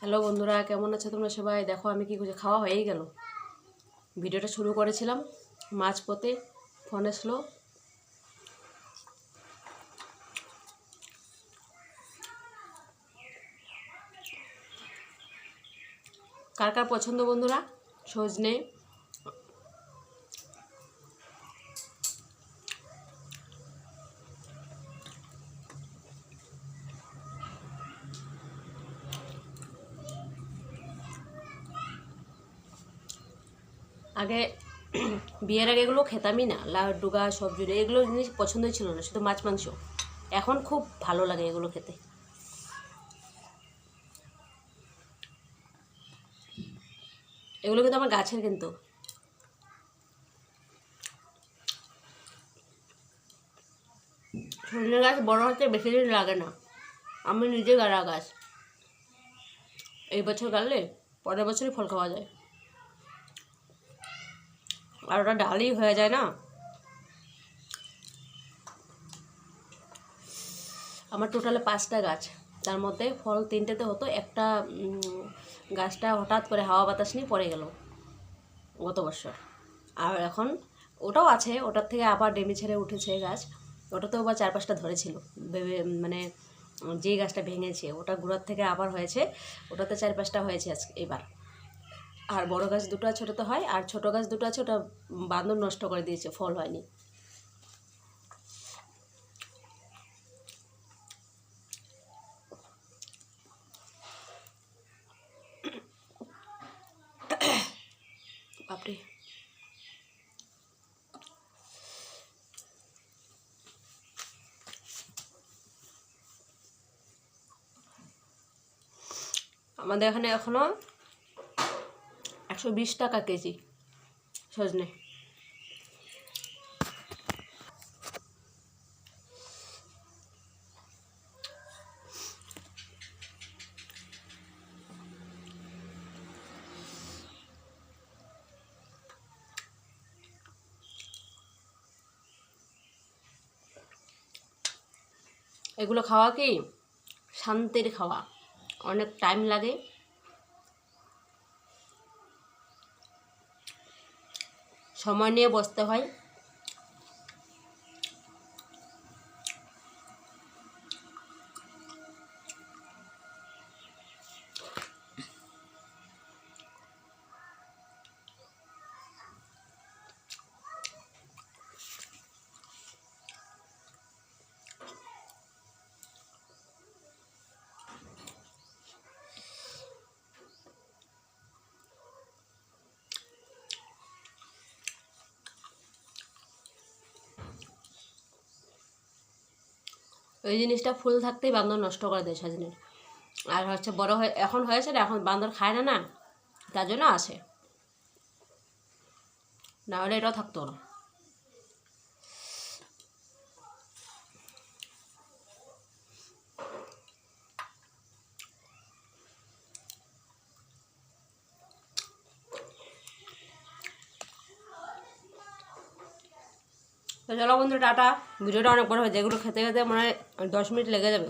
Hello বন্ধুরা, কেমন আছে তোমরা সবাই? দেখো, আমি কি খাওয়া হয়েই গেল। ভিডিওটা শুরু করেছিলাম মাছ পতে ফোনে স্লো কার কার পছন্দ বন্ধুরা? সজনে আগে বিয়ের আগে এগুলো খেতামই না লাড্ডু গাছ সবজি এগুলো জিনিস পছন্দই ছিল না, শুধু মাছ, মাংস। এখন খুব ভালো লাগে এগুলো খেতে। এগুলো কিন্তু আমার গাছের কিন্তু। সজনে গাছ বড় হতে বেশি দিন লাগে না। আমি নিজে গাড়া গাছ। এই বছর গাড়লে পরের বছরই ফল খাওয়া যায়। আর ওটা ডালই হয়ে যায় না? আমার টোটালে পাঁচটা গাছ। তার মধ্যে ফল তিনটেতে হতো, একটা গাছটা হঠাৎ করে হাওয়া বাতাস নিয়ে পড়ে গেল গত বছর। আর এখন ওটাও আছে, ওটার থেকে আবার ডেমি ছেড়ে উঠেছে গাছ। ওটাতেও আবার চার পাঁচটা ধরেছিল। ভেবে মানে যে গাছটা ভেঙেছে, ওটা গুঁড়ার থেকে আবার হয়েছে, ওটাতে চার পাঁচটা হয়েছে আজকে, এবার। আর বড় গাছ দুটো আছে ওটা তো হয়, আর ছোট গাছ দুটো আছে ওটা বান্দর নষ্ট করে দিয়েছে, ফল হয়নি। বাপরে। আমাদের এখানে এখনও একশো বিশ টাকা কেজি সজনে। এগুলো খাওয়া কি? শান্তির খাওয়া। অনেক টাইম লাগে। সময় নিয়ে বসতে হয়। ওই জিনিসটা ফুল থাকতেই বান্দর নষ্ট করে দেয় সজনের। আর হচ্ছে বড় হয়ে, এখন হয়েছে না, এখন বান্দর খায় না না, তার জন্য আসে। না হলে এটাও থাকতো না। তো চলো বন্ধু, টাটা। ভিডিওটা অনেক বড় হয় যেগুলো খেতে খেতে মনে হয় দশ মিনিট লেগে যাবে।